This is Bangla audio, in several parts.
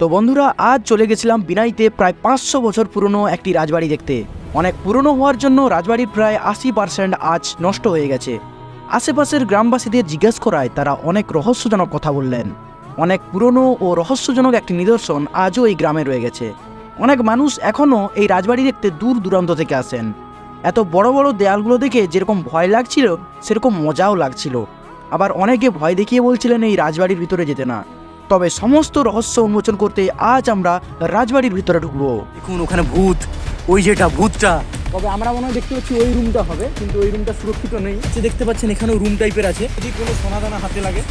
তো বন্ধুরা, আজ চলে গেছিলাম বিনাইতে প্রায় পাঁচশো বছর পুরনো একটি রাজবাড়ি দেখতে। অনেক পুরনো হওয়ার জন্য রাজবাড়ির প্রায় আশি পার্সেন্ট আজ নষ্ট হয়ে গেছে। আশেপাশের গ্রামবাসীদের জিজ্ঞেস করায় তারা অনেক রহস্যজনক কথা বললেন। অনেক পুরনো ও রহস্যজনক একটি নিদর্শন আজও এই গ্রামে রয়ে গেছে। অনেক মানুষ এখনও এই রাজবাড়ি দেখতে দূর দূরান্ত থেকে আসেন। এত বড় বড় দেয়ালগুলো দেখে যেরকম ভয় লাগছিল, সেরকম মজাও লাগছিল। আবার অনেকে ভয় দেখিয়ে বলছিলেন এই রাজবাড়ির ভিতরে যেতে না। তবে সমস্ত রহস্য উন্মোচন করতে আজ আমরা রাজবাড়ির ভিতরে ঢুকবো। দেখুন ওখানে ভূত। ওই যেটা ভূতটা। তবে আমরা মনে হয় দেখতে পাচ্ছি ওই রুমটা হবে কিন্তু ওই রুমটা সুরক্ষিত নেই। যে দেখতে পাচ্ছেন এখানেও রুম টাইপের আছে। যদি কোনো সোনা দানা হাতে লাগে।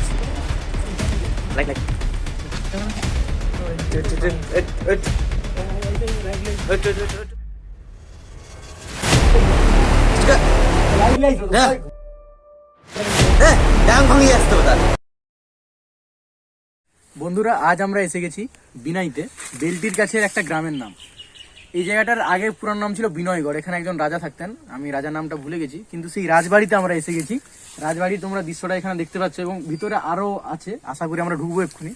বন্ধুরা, আজ আমরা এসে গেছি বিনাইতে, বেলটির কাছের একটা গ্রামের নাম। এই জায়গাটার আগে পুরান নাম ছিল বিনয়গড়, এখানে একজন রাজা থাকতেন, আমি রাজার নামটা ভুলে গেছি, কিন্তু সেই রাজবাড়িতে আমরা এসে গেছি। রাজবাড়ি তোমরা দৃশ্যটা এখানে দেখতে পাচ্ছ এবং ভিতরে আরও আছে, আশা করি আমরা ঢুকবো এক্ষুনি।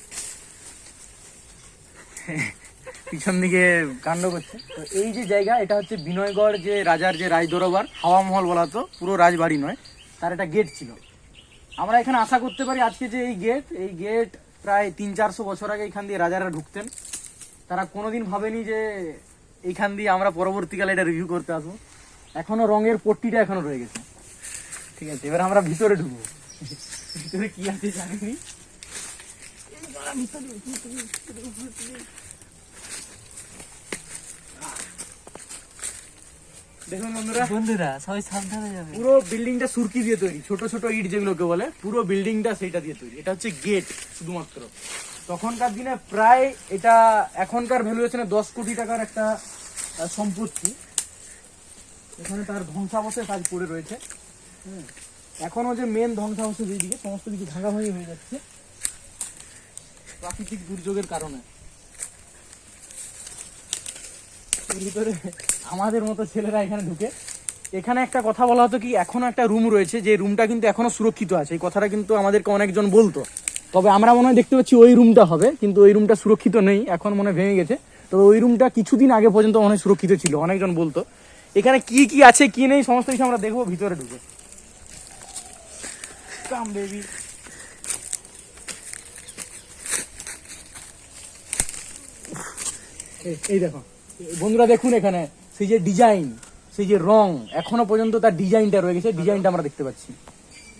পিছন দিকে কাণ্ড করছে। তো এই যে জায়গা, এটা হচ্ছে বিনয়গড় যে রাজার যে রাজ দরবার, হাওয়া মহল বলা হতো, পুরো রাজবাড়ি নয়, তার একটা গেট ছিল। আমরা এখানে আশা করতে পারি আজকে যে এই গেট এই গেট প্রায় তিন চারশো বছর আগে এখান দিয়ে রাজারা ঢুকতেন। তারা কোনোদিন ভাবেনি যে এইখান দিয়ে আমরা পরবর্তীকালে এটা রিভিউ করতে আসব। এখনও রঙের পট্টিটা এখনও রয়ে গেছে। ঠিক আছে, এবার আমরা ভিতরে ঢুকবো। ভিতরে কি আছে জানিনি? দেখুন বন্ধুরা বন্ধুরা সবাই সাবধানে যাবে। পুরো বিল্ডিংটা সুরকি দিয়ে তৈরি ছোট ছোট ইট যেগুলোকে বলে পুরো বিল্ডিংটা সেইটা দিয়ে তৈরি। এটা হচ্ছে গেট শুধুমাত্র। তখনকার দিনে প্রায় এটা এখনকার ভ্যালুয়েশনে দশ কোটি টাকার একটা সম্পত্তি। এখানে তার ধ্বংসাবশেষ পড়ে রয়েছে। হুম। এখনও যে মেন ধ্বংসাবশেষ এইদিকে সমস্ত কিছু ভাঙাভাঙি হয়ে যাচ্ছে। প্রাকৃতিক দুর্যোগের কারণে এর ভিতরে আমাদের মতো ছেলেরা এখানে ঢুকে। এখানে একটা কথা বলা হতো কি, এখনও একটা রুম রয়েছে, যে রুমটা কিন্তু এখনও সুরক্ষিত আছে। এই কথাটা কিন্তু আমাদেরকে অনেকজন বলতো। তবে আমরা মনে হয় দেখতে পাচ্ছি ওই রুমটা হবে, কিন্তু ওই রুমটা সুরক্ষিত নেই, এখন মনে ভেঙে গেছে। তবে ওই রুমটা কিছুদিন আগে পর্যন্ত মনে সুরক্ষিত ছিল, অনেকজন বলতো। এখানে কি কি আছে, কি নেই, সমস্ত কিছু আমরা দেখব ভিতরে ঢুকে। এই দেখো। বন্ধুরা দেখুন এখানে, সেই যে ডিজাইন সেই যে রং, এখনও পর্যন্ত তার ডিজাইনটা রয়ে গেছে ডিজাইনটা আমরা দেখতে পাচ্ছি।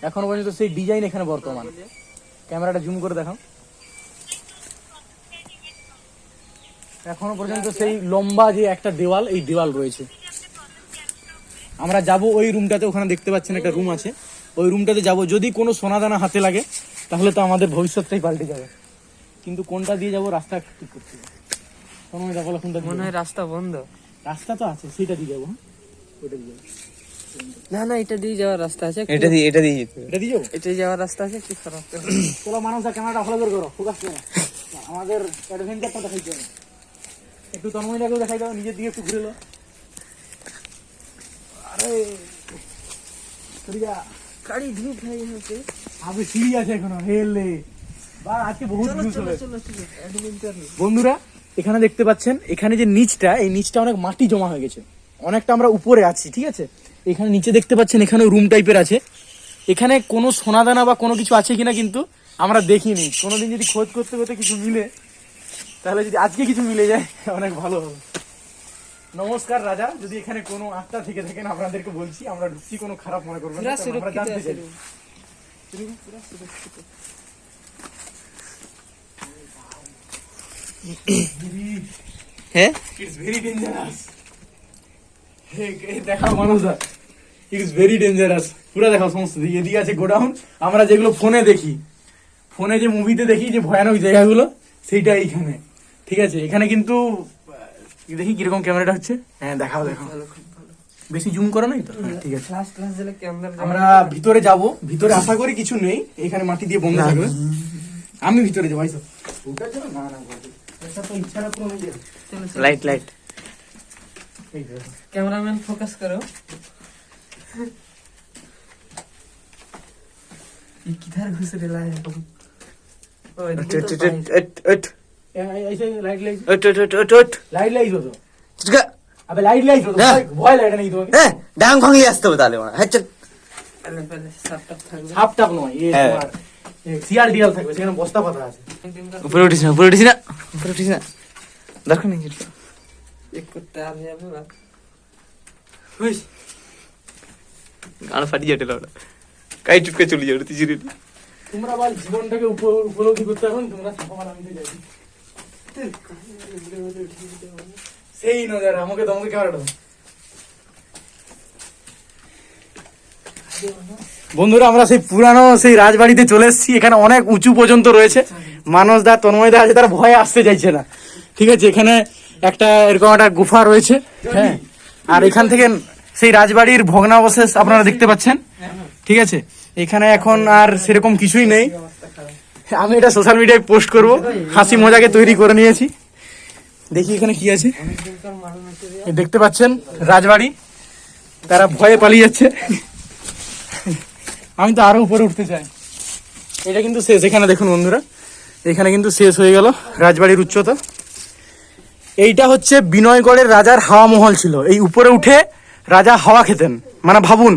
এখনও পর্যন্ত সেই ডিজাইন এখানে বর্তমান। ক্যামেরাটা জুম করে দেখাও। এখনও পর্যন্ত সেই লম্বা যে একটা দেওয়াল, এই দেওয়াল রয়েছে। আমরা যাব ওই রুমটাতে ওখানে দেখতে পাচ্ছেন একটা রুম আছে। ওই রুমটাতে যাব। যদি কোনো সোনাদানা হাতে লাগে, তাহলে তো আমাদের ভবিষ্যৎটাই পাল্টে যাবে। কিন্তু কোনটা দিয়ে যাব, রাস্তা ঠিক করতে কোনো দেখো কোনটা মনে হয় রাস্তা বন্ধ। রাস্তা তো আছে সেটা দিয়ে যাব হ্যাঁ? ওটা দিয়ে না না এটা দিয়ে যাওয়ার রাস্তা আছে এটা দিয়ে এটা দিয়ে যেতে এটা দিয়ে যাব? এটা যাওয়ার রাস্তা আছে কি খারাপ চলো মানুষ ক্যামেরাটা ভালো করে করো ফোকাস করো। আমাদের অ্যাডভেঞ্চারটা দেখাইতে হবে। একটু তন্ময়টাকেও দেখাই দাও নিজের দিকে একটু ঘুরে লো আরে সরিয়া গাড়ি ধূপ হয়ে গেছে আবে সিঁড়ি আছে এখনও হেলে। বা আজকে বহুত বন্ধুরা এখানে দেখতে পাচ্ছেন এখানে যে নিচটা এই নিচটা অনেক মাটি জমা হয়ে গেছে। অনেকটা আমরা উপরে আছি ঠিক আছে? এখানে নিচে দেখতে পাচ্ছেন এখানে রুম টাইপের আছে। এখানে কোনো সোনাদানা বা কোনো কিছু আছে কিনা কিন্তু আমরা দেখিনি। কোনোদিন যদি খোঁজ করতে করতে কিছু মিলে তাহলে যদি আজকে কিছু মিলে যায় অনেক ভালো হবে। নমস্কার রাজা যদি এখানে কোনো আত্মা থেকে থাকেন আপনাদেরকে বলছি আমরা ঢুকছি কোনো খারাপ মনে করবেন না, আমরা জানতে চাই room। পুরা সুরক্ষিত হ্যাঁ? ইটস ভেরি ডেঞ্জারাস দেখাও মানুষরা। ইটস ভেরি ডেঞ্জারাস পুরো দেখাও সমস্ত দিকে। এদিকে আছে গোডাউন। আমরা যেগুলো ফোনে দেখি। ফোনে যে মুভিতে দেখি যে ভয়ানক জায়গাগুলো সেইটা এইখানে। ঠিক আছে? এখানে কিন্তু দেখি কীরকম ক্যামেরাটা হচ্ছে। হ্যাঁ দেখাও দেখাও। ভালো খুব ভালো। বেশি জুম করো নাই তো? হ্যাঁ, ঠিক আছে। আমরা ভিতরে যাব। ভিতরে আশা করি কিছু নেই। এখানে মাটি দিয়ে বন্ধ থাকবে। আমি ভিতরে যাব না না এটা তো ইচ্ছাটা তো নেই চলো লাইট লাইট এই দেখো। ক্যামেরাম্যান ফোকাস করো ये किधर घुस रहा है ओए এট, देखो এট, तो এট, এট, এট, এট। ऐसे लाइट लाइट ওট ওট ওট ওট ওট लाइट लाइट हो तो চুকা अबे लाइट लाइट हो तो हाँ। भय- भय लगे नहीं तुम्हें হ্যাঁ ডাং ভাঙিয়ে আসতে হবে তাহলে ওরা হ্যাঁ চল पहले पहले साफ থাকবে সাপ টাপ নয় ये হ্যাঁ। তোমার সিয়াল ডিয়াল থাকবে সেখানে বস্তা পাতা আছে উপরে উঠিস না উপরে উঠিস না গান ফাটি কাই চুপকে চলে যাবে তুই জিরে তোমরা বল জীবনটাকে উপলব্ধি করতে এখন তোমরা মারা সেই নজারা আমাকে তোমাকে। বন্ধুরা আমরা সেই পুরানো সেই রাজবাড়িতে চলে এসেছি এখানে অনেক উঁচু পর্যন্ত রয়েছে। মানস দা, তন্ময় দা আছে, তারা ভয়ে আসতে চাইছে না। ঠিক আছে, এখানে একটা এরকম একটা গুফা রয়েছে হ্যাঁ? আর এখান থেকে সেই রাজবাড়ির ভগ্নাবশেষ আপনারা দেখতে পাচ্ছেন। ঠিক আছে, এখানে এখন আর সেরকম কিছুই নেই। আমি এটা সোশ্যাল মিডিয়ায় পোস্ট করব, হাসি মজাকে তৈরি করে নিয়েছি। দেখি এখানে কি আছে। দেখতে পাচ্ছেন, রাজবাড়ি। তারা ভয়ে পালিয়ে যাচ্ছে। আমি তো আরও উপরে উঠতে চাই। এটা কিন্তু শেষ, এখানে দেখুন বন্ধুরা। এখানে কিন্তু শেষ হয়ে গেল রাজবাড়ির উচ্চতা। এইটা হচ্ছে বিনয়গড়ের রাজার হাওয়া মহল ছিল। এই উপরে উঠে রাজা হাওয়া খেতেন। মানে ভাবুন,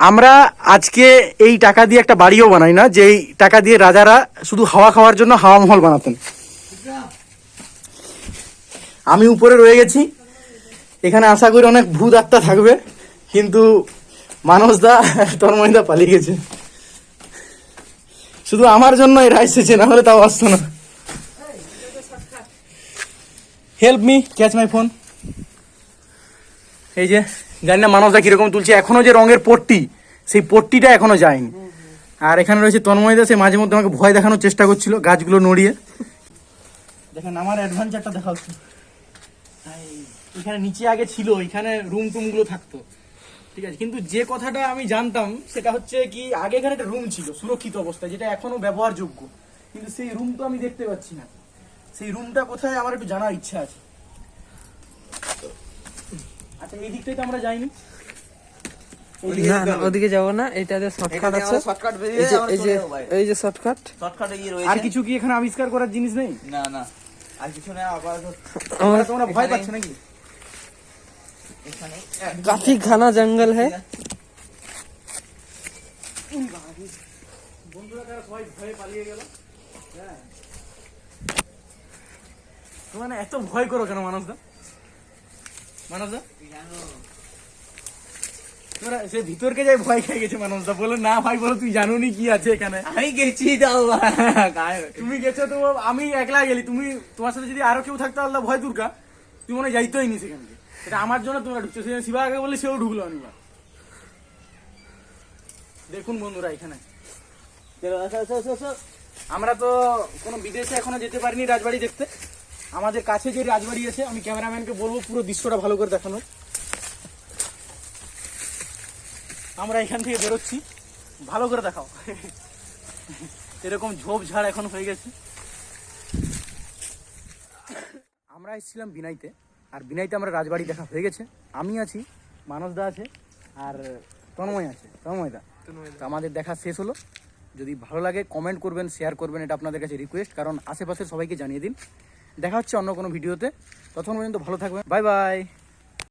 আমরা আজকে এই টাকা দিয়ে একটা বাড়িও বানাই না, যে এই টাকা দিয়ে রাজারা শুধু হাওয়া খাওয়ার জন্য হাওয়া মহল বানাতেন। আমি উপরে রয়ে গেছি। এখানে আশা করি অনেক ভূত আত্মা থাকবে, কিন্তু মানসদা, তন্ময়দা পালিয়ে গেছে। শুধু আমার জন্য এরা এসেছে না হলে তাও আসতো না। Help me catch my phone এই যে, জানি না মানসদা কীরকম তুলছে, এখনও যে রঙের পট্টি, সেই পট্টিটা এখনও যায়নি। আর এখানে রয়েছে তন্ময়দা সে মাঝে মধ্যে আমাকে ভয় দেখানোর চেষ্টা করছিল, গাছগুলো নড়িয়ে। দেখেন, আমার অ্যাডভেঞ্চারটা দেখা হচ্ছে এখানে নিচে আগে ছিল, এখানে রুম টুমগুলো থাকতো। ঠিক আছে কিন্তু যে কথাটা আমি জানতাম সেটা হচ্ছে কি আগে এখানে একটা রুম ছিল সুরক্ষিত অবস্থায় যেটা এখনও ব্যবহারযোগ্য। কিন্তু সেই রুম তো আমি দেখতে পাচ্ছি না। সেই রুমটা কোথায় আমার একটু জানার ইচ্ছা আছে। আচ্ছা এই দিকটাই তো আমরা যাইনি। না না ওদিকে যাব না এটাতে শর্টকাট আছে। এই যে এই যে শর্টকাট শর্টকাটে গিয়ে আর কিছু কি এখানে আবিষ্কার করার জিনিস নেই? না না। আর কিছু না আমার তোমরা ভয় পাচ্ছ নাকি? काफी घना जंगल है বন্ধুরা তারা সবাই ভয়ে পালিয়ে গেল হ্যাঁ মানে এত ভয় করো কেন মানসদা মানসদা তোরা সে ভিতরকে যাই ভয় খেয়ে গেছে মানুষদা বলে না ভাই বলো তুই জানুনি কি আছে এখানে আমি গেছি যাও গায়ে তুমি গেছো তো আমি একলা গেলি তুমি তোমার সাথে যদি আরো কেউ থাকতো আল্লাহ ভয় দুর্গা তুই মনে হয় যাইতোই নি সেখানে এটা আমার জন্য তোমরা ঢুকছো। সেখানে শিবা আগে বলে সেও ঢুকলো অনিবার দেখুন বন্ধুরা এখানে। আমরা তো কোনো বিদেশে এখনও যেতে পারিনি রাজবাড়ি দেখতে। আমাদের কাছে যে রাজবাড়ি আছে আমি ক্যামেরাম্যানকে বলব পুরো দৃশ্যটা ভালো করে দেখানো আমরা এখান থেকে বেরোচ্ছি। ভালো করে দেখাও। এরকম ঝোপ ঝাড় এখন হয়ে গেছে। আমরা এসেছিলাম বিনাইতে আর বিনাইতে আমরা রাজবাড়ি দেখা হয়ে গেছে। আমি আছি, মানসদা আছে, আর তন্ময় আছে। তন্ময়দা। তো আমাদের দেখা শেষ হলো। যদি ভালো লাগে কমেন্ট করবেন শেয়ার করবেন, এটা আপনাদের কাছে রিকোয়েস্ট কারণ আশেপাশের সবাইকে জানিয়ে দিন। দেখা হচ্ছে অন্য কোনো ভিডিওতে। তখন পর্যন্ত ভালো থাকবেন। Bye bye